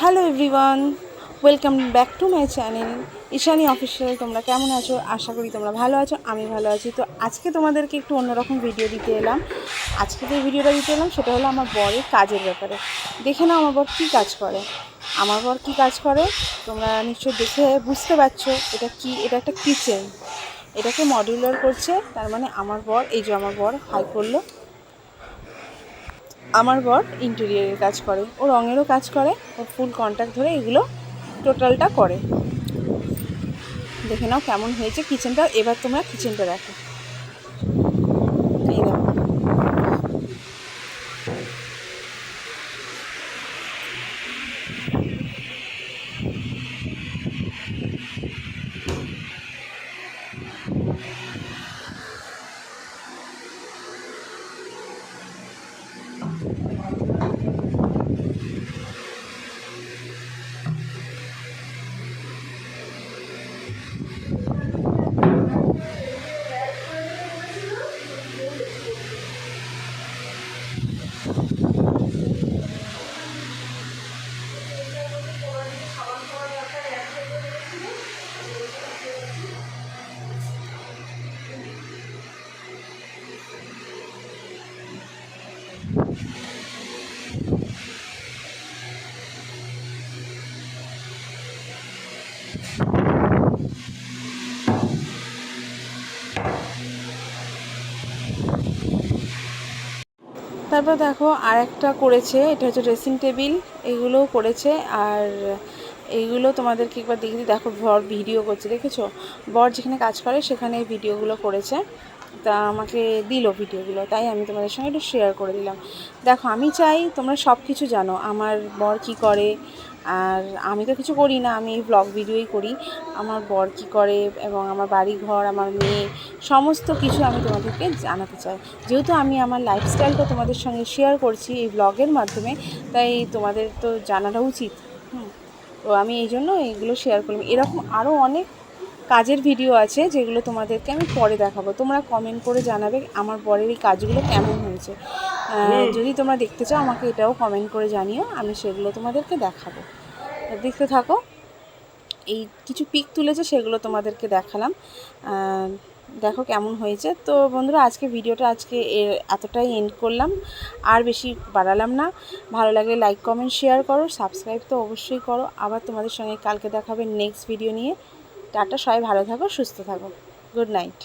Hello everyone, welcome back to my channel. Ishani official, তোমরা কেমন আছো? আশা করি তোমরা ভালো আছো, আমি ভালো আছি। তো আজকে তোমাদেরকে একটু অন্যরকম ভিডিও দিতে এলাম। আজকে যে ভিডিওটা দিতে এলাম, সেটা হলো আমার বরের কাজের ব্যাপারে। দেখে নাও আমার বর কী কাজ করে। আমার বর কী কাজ করে? তোমরা নিশ্চয়ই দেখে বুঝতে পারছ, এটা কি? এটা একটা কিচেন। এটাকে মডিউলার করছে, তার মানে আমার বর, এই যে আমার বর হাই করল। আমার বর ইন্টেরিয়ারের কাজ করে। ও রঙেরও কাজ করে, ও ফুল কন্ট্যাক্ট ধরে এগুলো টোটালটা করে। দেখে নাও কেমন হয়েছে কিচেনটা এবার তোমরা কিচেনটা দেখো। তারপর দেখো আর একটা করেছে, এটা হচ্ছে ড্রেসিং টেবিল এগুলোও করেছে। আর এইগুলো তোমাদেরকে একবার দিই। দেখো বর ভিডিও করছে, দেখেছ? বর যেখানে কাজ করে সেখানে ভিডিওগুলো করেছে। তা আমাকে দিল ভিডিওগুলো তাই আমি তোমাদের সঙ্গে একটু শেয়ার করে দিলাম। দেখো, আমি চাই তোমরা সব কিছু জানো, আমার বর কি করে আর আমি তো কিছু করি না, আমি এই ব্লগ ভিডিওই করি। আমার বর কী করে এবং আমার বাড়ি ঘর, আমার মেয়ে, সমস্ত কিছু আমি তোমাদেরকে জানাতে চাই। যেহেতু আমি আমার লাইফস্টাইলটা তোমাদের সঙ্গে শেয়ার করছি এই ব্লগের মাধ্যমে, তাই তোমাদের তো জানাটা উচিত। তো আমি এই জন্য এইগুলো শেয়ার করলাম। এরকম আরও অনেক কাজের ভিডিও আছে যেগুলো তোমাদেরকে আমি পরে দেখাবো। তোমরা কমেন্ট করে জানাবে আমার বরের এই কাজগুলো কেমন হয়েছে। যদি তোমরা দেখতে চাও আমাকে এটাও কমেন্ট করে জানিও আমি সেগুলো তোমাদেরকে দেখাবো। দেখতে থাকো এই কিছু পিক তুলেছে সেগুলো তোমাদেরকে দেখালাম। দেখো কেমন হয়েছে। তো বন্ধুরা আজকে ভিডিওটা আজকে এ- এতটাই এন্ড করলাম। আর বেশি বাড়ালাম না। ভালো লাগলে লাইক কমেন্ট শেয়ার করো। সাবস্ক্রাইব তো অবশ্যই করো। আবার তোমাদের সঙ্গে কালকে দেখাবে নেক্সট ভিডিও নিয়ে। টাটা সবাই ভালো থাকো সুস্থ থাকো। Good night